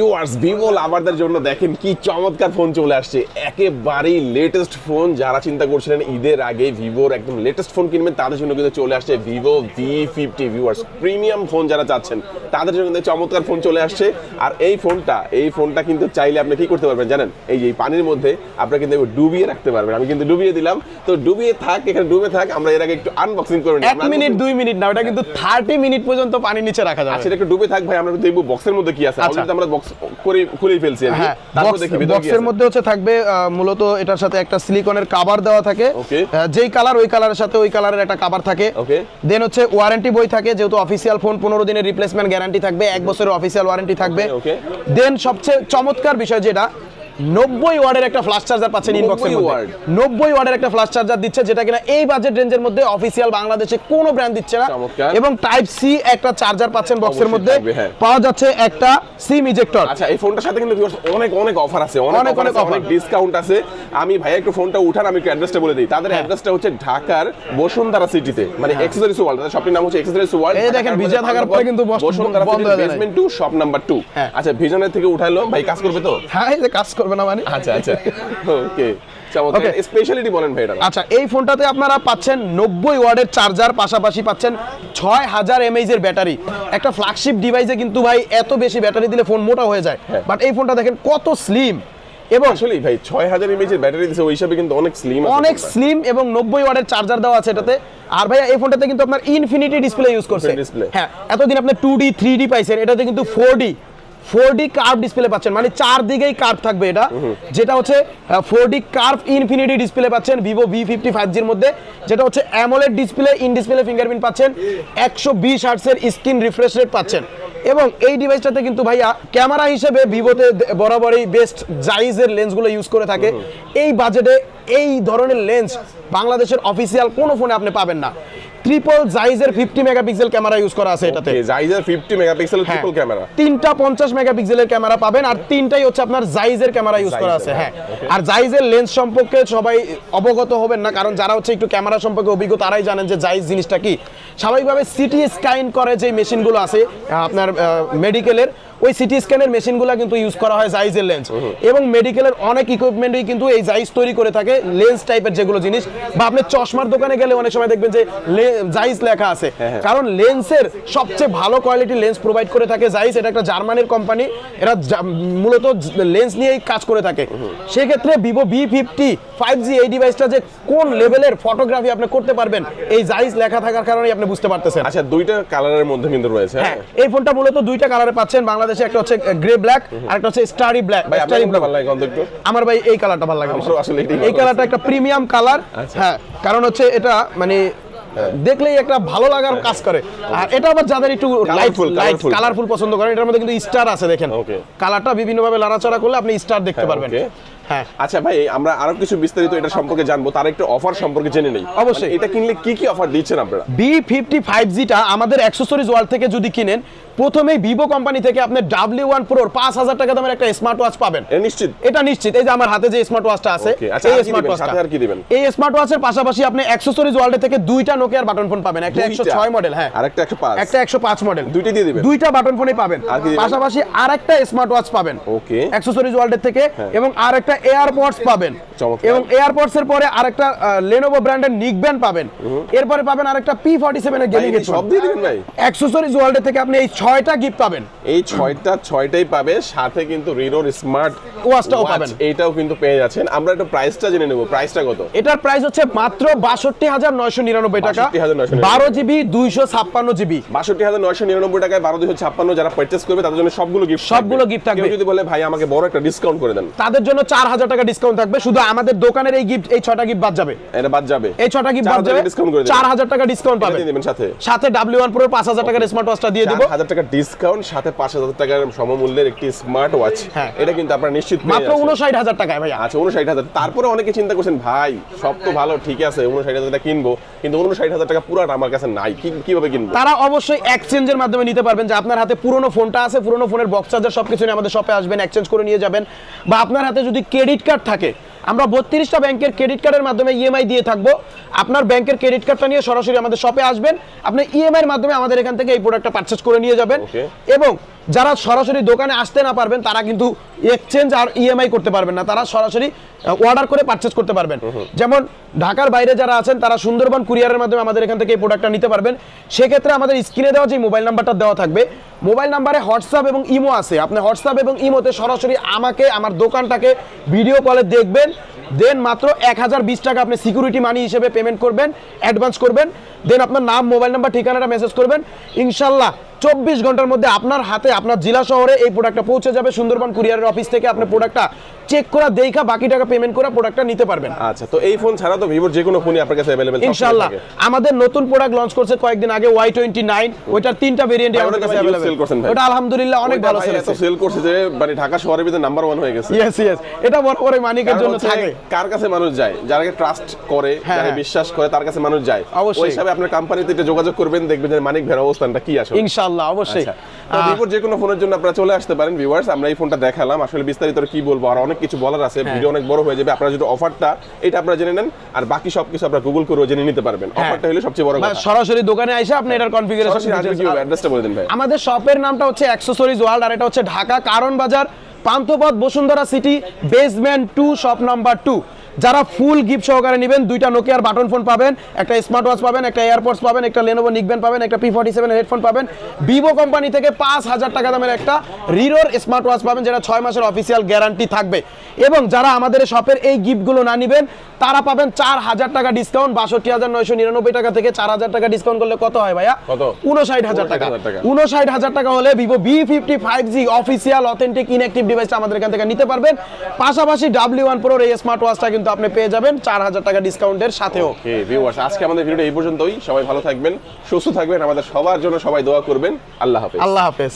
Viewers Vivo লাভারদের জন্য দেখেন কি চমৎকার ফোন চলে আসছে। একেবারেই লেটেস্ট ফোন যারা চিন্তা করছিলেন ঈদের আগে ভিভোর একদম লেটেস্ট ফোন কিনবেন তাদের জন্য কিন্তু চলে আসছে Vivo V fifty viewers premium phone যারা চাচ্ছেন তাদের জন্য কিন্তু চমৎকার ফোন চলে আসছে। আর এই ফোনটা এই ফোনটা কিন্তু চাইলে আপনি কি করতে পারবেন জানেন? এই যে পানির মধ্যে আপনি কিন্তু ডুবিয়ে রাখতে পারবেন। আমি কিন্তু ডুবিয়ে দিলাম। তো ডুবিয়ে থাক এখানে ডুবে থাক আমরা এর আগে একটু আনবক্সিং করে নিই। মিনিট দুই মিনিট না ওটা কিন্তু থার্টি মিনিট পর্যন্ত পানির নিচে রাখা যাবে। আচ্ছা এটা একটু ডুবে থাক ভাই আমরা দেখব বক্সের মধ্যে কি আছে। আচ্ছা। আমরা বক্স করে খুলে ফেলছি কি। হ্যাঁ তারপর দেখি বক্সের মধ্যে হচ্ছে থাকবে মূলত এটার সাথে একটা সিলিকনের কাভার দেওয়া থাকে। যেই কালার ওই কালারের সাথে ওই কালারের একটা কাভার থাকে। দেন হচ্ছে ওয়ারেন্টি বই থাকে যেহেতু অফিসিয়াল ফোন পনেরো দিনের রিপ্লেসমেন্ট গ্যারান্টি থাকবে এক বছরের অফিসিয়াল ওয়ারেন্টি থাকবে. দেন সবচেয়ে চমৎকার বিষয় যেটা নব্বই ওয়ার্ডের একটা ফ্লাশ চার্জার পাচ্ছেন ইনবক্সের মধ্যে। নব্বই ওয়ার্ডের একটা ফ্লাশ চার্জার দিচ্ছে যেটা কিনা এই বাজেট রেঞ্জের মধ্যে অফিসিয়াল বাংলাদেশে কোনো ব্র্যান্ড দিচ্ছে না। এবং টাইপ সি একটা চার্জার পাচ্ছেন বক্সের মধ্যে। হ্যাঁ। পাওয়া যাচ্ছে একটা সিম ইজেক্টর আচ্ছা এই ফোনটার সাথে কিন্তু অনেক অনেক অফার আছে অনেক অনেক, অনেক। ডিসকাউন্ট আছে। আমি ভাই একটু ফোনটা উঠান আমি একটু অ্যাড্রেসটা বলে দিই। তাদের অ্যাড্রেসটা হচ্ছে ঢাকার বসুন্ধরা সিটিতে মানে এক্সেসরিজ ওয়ার্ল্ড তাদের শপটির নাম হচ্ছে এক্সেসরিজ ওয়ার্ল্ড এই দেখেন, ভিজা থাকার পরে কিন্তু বস- বসুন্ধরা হয়ে বেসমেন্ট 2 শপ নাম্বার 2 হ্যাঁ। আচ্ছা ভিজনের থেকে উঠাইলো ভাই কাজ করবে তো? হ্যাঁ কাজ করবে। না মানে? আচ্ছা আচ্ছা। ওকে চমৎকার। স্পেশালিটি বলেন ভাই এটা আচ্ছা এই ফোনটাতে আপনারা পাচ্ছেন নব্বই ওয়ার্ডের চার্জার পাশাপাশি পাচ্ছেন ছয় হাজার এমএইচ এর ব্যাটারি। একটা ফ্ল্যাগশিপ ডিভাইসে কিন্তু ভাই এত বেশি ব্যাটারি দিলে ফোন মোটা হয়ে যায়। হ্যাঁ। বাট এই ফোনটা দেখেন কত স্লিম এবং আসলে ভাই 6000 এমএইচ এর ব্যাটারি দিছে ওই হিসাবে কিন্তু অনেক স্লিম অনেক স্লিম এবং নব্বই ওয়ার্ডের চার্জার দেওয়া আছে এটাতে। আর ভাইয়া এই ফোনটাতে কিন্তু আপনার ইনফিনিটি ডিসপ্লে ইউজ করছে। হ্যাঁ এতদিন আপনি টু ডি থ্রি ডি পাইছেন এটাতে কিন্তু four D four D curve display পাচ্ছেন। মানে চার দিকেই কার্ভ থাকবে এটা। যেটা হচ্ছে four D curve infinity display পাচ্ছেন ভিভো ভি ফিফটি ফাইভ জির মধ্যে। যেটা হচ্ছে AMOLED display in display fingerprint পাচ্ছেন। একশো বিশ হার্টসের স্ক্রিন রিফ্রেশ রেট পাচ্ছেন। এবং এই ডিভাইসটাতে কিন্তু ভাইয়া ক্যামেরা হিসেবে ভিভোতে বরাবরই বেস্ট জাইজের লেন্সগুলো ইউজ করে থাকে। এই বাজেটে এই ধরনের লেন্স বাংলাদেশের অফিসিয়াল কোনো ফোনে আপনি পাবেন না। ট্রিপল জাইজের ফিফটি মেগাপিক্সেল ক্যামেরা ইউজ করা আছে এটাতে। জাইজার 50 মেগাপিক্সেল। ট্রিপল ক্যামেরা তিনটা পঞ্চাশ মেগাপিক্সেলের ক্যামেরা পাবেন আর তিনটাই হচ্ছে আপনার জাইজের ক্যামেরা ইউজ করা আছে হ্যাঁ। আর জাইজের লেন্স সম্পর্কে সবাই অবগত হবেন না কারণ যারা হচ্ছে একটু ক্যামেরা সম্পর্কে অভিজ্ঞ তারাই জানেন যে জাইজ জিনিসটা কি। স্বাভাবিকভাবে সিটি স্ক্যান করে যে মেশিনগুলো আছে আপনার মেডিকেলের ওই সিটি স্ক্যানের মেশিনগুলো কিন্তু ইউজ করা হয় জাইজের লেন্স এবং মেডিকেলের অনেক ইকুইপমেন্টই কিন্তু এই জাইজ তৈরি করে থাকে লেন্স টাইপের যেগুলো জিনিস। বা আপনি চশমার দোকানে গেলে অনেক সময় দেখবেন যে জাইজ লেখা আছে। কারণ লেন্সের সবচেয়ে ভালো কোয়ালিটির লেন্স প্রোভাইড করে থাকে জাইজ এটা একটা জার্মানির কোম্পানি এরা মূলত লেন্স নিয়েই কাজ করে থাকে। সেক্ষেত্রে Vivo V fifty five G এই ডিভাইসটা যে কোন লেভেলের ফটোগ্রাফি আপনি করতে পারবেন এই জাইজ লেখা থাকার কারণে আপনি বুঝতে পারতেছেন। আচ্ছা দুইটা কালারের মধ্যে কিন্তু রয়েছে হ্যাঁ। হ্যাঁ এই ফোনটা মূলত দুইটা কালারে পাচ্ছেন বাংলাদেশে একটা হচ্ছে গ্রে ব্ল্যাক আর একটা হচ্ছে স্টারি ব্ল্যাক ভাই স্টারি কোনটা ভালো লাগে আমার ভাই এই কালারটা ভালো লাগে আসলে এই কালারটা একটা প্রিমিয়াম কালার আচ্ছা। হ্যাঁ কারণ হচ্ছে এটা মানে দেখলেই একটা ভালো লাগার কাজ করে। আর এটা আবার যাদের একটু লাইটফুল লাইটফুল কালারফুল পছন্দ করেন এটার মধ্যে কিন্তু স্টার আছে দেখেন। কালারটা বিভিন্ন ভাবে লড়াচড়া করলে আপনি স্টার দেখতে হ্যাঁ, পারবেন। হ্যাঁ আচ্ছা ভাই আমরা আরও কিছু বিস্তারিত এটা সম্পর্কে জানব তার একটা অফার সম্পর্কে জেনে নেই অবশ্যই। এটা কিনলে কি কি অফার দিচ্ছেন আপনারা বি ফিফটি ফাইভ জিটা আমাদের অ্যাক্সেসরিজ ওয়ার্ল্ড থেকে যদি কিনেন প্রথমেই ভিভো কোম্পানি থেকে আপনি ডাব্লিউ ওয়ান প্রোর পাঁচ হাজার টাকা দামের একটা স্মার্ট ওয়াচ পাবেন নিশ্চিত এটা নিশ্চিত এই যে আমার হাতে যে স্মার্ট ওয়াচটা আছে আচ্ছা, এই স্মার্ট ওয়াচটা আর কি দিবেন? এই স্মার্ট ওয়াচের পাশাপাশি আপনি অ্যাক্সেসরিজ ওয়ার্ল্ড থেকে দুইটা নোকিয়ার বাটন ফোন পাবেন একটা একশো? ছয় মডেল হ্যাঁ আরেকটা 105? একটা একশো পাঁচ মডেল দুইটা দিয়ে দিবেন? দুইটা বাটন ফোনই পাবেন পাশাপাশি আর? পাশাপাশি স্মার্ট ওয়াচ পাবেন Okay. অ্যাক্সেসরিজ ওয়ার্ল্ডের থেকে এবং আরেকটা এয়ারপডস পাবেন। এবং এয়ারপডস এর পরে আরেকটা লেনোভো ব্র্যান্ডের নিক ব্যান্ড পাবেন। এরপরে পাবেন আরেকটা পি ফর্টি সেভেন এর গেমিং সব দিয়ে দিবেন ভাই? অ্যাক্সেসরিজ ওয়ার্ল্ড থেকে আপনি এই ছয়টা গিফট পাবেন। এই ছয়টা ছয়টাই পাবে সাথে কিন্তু রিনোর স্মার্ট ওয়াচটাও পাবেন। এইটাও কিন্তু পেয়ে যাচ্ছেন। আমরা একটু প্রাইসটা জেনে নেব। প্রাইসটা কত? এটার প্রাইস হচ্ছে মাত্র বাষট্টি হাজার নয়শো নিরানব্বই টাকা। বারো জিবি দুইশো ছাপ্পান্ন জিবি। বাষট্টি হাজার নয়শো নিরানব্বই টাকায় বারো দুশো ছাপ্পান্ন যারা পারচেস করবে তাদের জন্য সবগুলো গিফট সবগুলো gift থাকবে। যদি বলে ভাই আমাকে বড় একটা ডিসকাউন্ট করে দেন। তাদের জন্য চার হাজার টাকা ডিসকাউন্ট থাকবে। শুধু আমাদের দোকানের এই গিফট এই ছটা গিফট বাদ যাবে। এটা বাদ যাবে। এই ছটা গিফট বাদ যাবে। চার হাজার টাকা ডিসকাউন্ট পাবে। সাথে। সাথে ডাব্লিউ ওয়ান প্রো পাঁচ হাজার টাকার স্মার্ট ওয়াচটা দিয়ে দিব। হাজার টাকা ডিসকাউন্ট সাথে পাঁচ হাজার টাকার সমমূল্যের একটি স্মার্ট ওয়াচ হ্যাঁ। এটা কিন্তু আপনারা নিশ্চিত মাত্র উনষাট হাজার টাকায় ভাইয়া। আচ্ছা উনষাট হাজার। তারপরে অনেকে চিন্তা করছেন ভাই সব তো ভালো ঠিক আছে উনষাট হাজার টাকা কিনবো। কিন্তু উনষাট হাজার টাকা পুরো আমার কাছে নাই। কীভাবে কিনবো? তারা অবশ্যই এক্সচেঞ্জের মাধ্যমে নিতে পারবেন যে আপনার হাতে পুরনো ফোনটা আছে পুরনো ফোনের বক্স চার্জার সবকিছু নিয়ে আমাদের শপে আসবেন এক্সচেঞ্জ করে নিয়ে যাবেন। বা আপনার হাতে যদি ক্রেডিট কার্ড থাকে। আমরা বত্রিশটা ব্যাংকের ক্রেডিট কার্ডের মাধ্যমে ইএমআই দিয়ে থাকব। আপনার ব্যাংকের ক্রেডিট কার্ডটা নিয়ে সরাসরি আমাদের শপে আসবেন। আপনি ইএমআই এর মাধ্যমে আমাদের এখান থেকে এই প্রোডাক্টটা পারচেস করে নিয়ে যাবেন। এবং যারা সরাসরি দোকানে আসতে না পারবেন তারা কিন্তু এক্সচেঞ্জ আর ইএমআই করতে পারবেন না। তারা সরাসরি অর্ডার করে পারচেজ করতে পারবেন। যেমন ঢাকার বাইরে যারা আছেন তারা সুন্দরবন কুরিয়ারের মাধ্যমে আমাদের এখান থেকে এই প্রোডাক্টটা নিতে পারবেন। সেক্ষেত্রে আমাদের স্ক্রিনে দেওয়া যে মোবাইল নাম্বারটা দেওয়া থাকবে মোবাইল নাম্বারে হোয়াটসঅ্যাপ এবং ইমো আছে। আপনি হোয়াটসঅ্যাপ এবং ইমোতে সরাসরি আমাকে আমার দোকানটাকে ভিডিও কলে দেখবেন। দেন মাত্র এক হাজার বিশ টাকা আপনি সিকিউরিটি মানি হিসেবে পেমেন্ট করবেন অ্যাডভান্স করবেন। দেন আপনার নাম মোবাইল নাম্বার ঠিকানাটা মেসেজ করবেন। ইনশাল্লাহ চব্বিশ ঘণ্টার মধ্যে আপনার হাতে আপনার জেলা শহরে এই প্রোডাক্টটা পৌঁছে যাবে। সুন্দরবন কুরিয়ারের অফিস থেকে আপনার প্রোডাক্টটা চেক করা দেখা বাকি টাকা পেমেন্ট করে প্রোডাক্টটা নিতে পারবেন। আচ্ছা তো এই ফোন ছাড়া তো ভিভোর যে কোনো ফোনই আপনার কাছে অ্যাভেলেবেল ইনশাল্লাহ আমাদের নতুন প্রোডাক্ট লঞ্চ করছে কয়েকদিন আগে ওয়াই টোয়েন্টি নাইন ওইটার তিনটা ভেরিয়েন্ট আমাদের কাছে অ্যাভেলেবেল sell করছেন ভাই? ওটা আলহামদুলিল্লাহ অনেক ভালো সেল এত সেল করছে যে মানে ঢাকা শহরের ভিতরে নাম্বার ওয়ান হয়ে গেছে। ইয়েস ইয়েস এটা বড় বড় মানিকের জন্য থাকে। কার কাছে মানুষ যায় যারাকে ট্রাস্ট করে হ্যাঁ, যারা হ্যাঁ। বিশ্বাস করে তার কাছে মানুষ যায়। অবশ্যই। ওই হিসাবে আপনার কোম্পানিতে এটা যোগাযোগ করবেন দেখবেন যে মানিক ভের অবস্থানটা কি আসলে। ইনশাআল্লাহ অবশ্যই। আচ্ছা। তো ভিভোর যে কোনো ফোনের জন্য আপনারা চলে আসতে পারেন ভিউয়ার্স আমরা এই ফোনটা দেখালাম। আসলে বিস্তারিত কি বলব আর অনেক কিছু বলার আছে হ্যাঁ। ভিডিও অনেক বড় হয়ে যাবে আপনারা যদি অফারটা এটা আপনারা জেনে নেন আর বাকি সবকিছু আপনারা গুগল করেও জেনে নিতে পারবেন। হ্যাঁ। অফারটা হলো সবচেয়ে বড় কথা। সরাসরি দোকানে এসে আপনি এটার কনফিগারেশন অ্যাড্রেসটা বলে দিন ভাই। আমাদের শপের নামটা হচ্ছে অ্যাক্সেসরিজ ওয়ার্ল্ড আর এটা হচ্ছে Dhaka Karwan Bazar Panthapath Bashundhara city basement two shop number two যারা ফুল গিফট সহকারে নেবেন দুইটা নোকিয়ার বাটন ফোন পাবেন একটা স্মার্ট ওয়াচ পাবেন একটা এয়ারপডস পাবেন একটা লেনোভো নিকবেন পাবেন একটা পি ফর্টি সেভেন হেডফোন পাবেন। ভিভো কোম্পানি থেকে পাঁচ হাজার টাকা দামের একটা রিরোর স্মার্ট ওয়াচ পাবেন যেটা ছয় মাসের অফিসিয়াল গ্যারান্টি থাকবে। এবং যারা আমাদের শপের এই গিফটগুলো না নেবেন তারা পাবেন চার হাজার টাকা ডিসকাউন্ট বাষট্টি হাজার নয়শো নিরানব্বই টাকা থেকে চার হাজার টাকা ডিসকাউন্ট করলে কত হয় ভাইয়া? কত? উনষাট হাজার টাকা। 59,000 টাকা। উনষাট হাজার টাকা হলে Vivo V fifty five G official authentic inactive ডিভাইসটা আমাদের এখান থেকে নিতে পারবেন। পাশাপাশি ডাব্লিউ ওয়ান প্রোর এই স্মার্ট ওয়াচটা কিন্তু আপনি পেয়ে যাবেন চার হাজার টাকা ডিসকাউন্টের সাথেও। ভিউয়ার্স আজকে আমাদের ভিডিওটা এই পর্যন্তই। সবাই ভালো থাকবেন সুস্থ থাকবেন। আমাদের সবার জন্য সবাই দোয়া করবেন। আল্লাহ হাফেজ। আল্লাহ হাফেজ।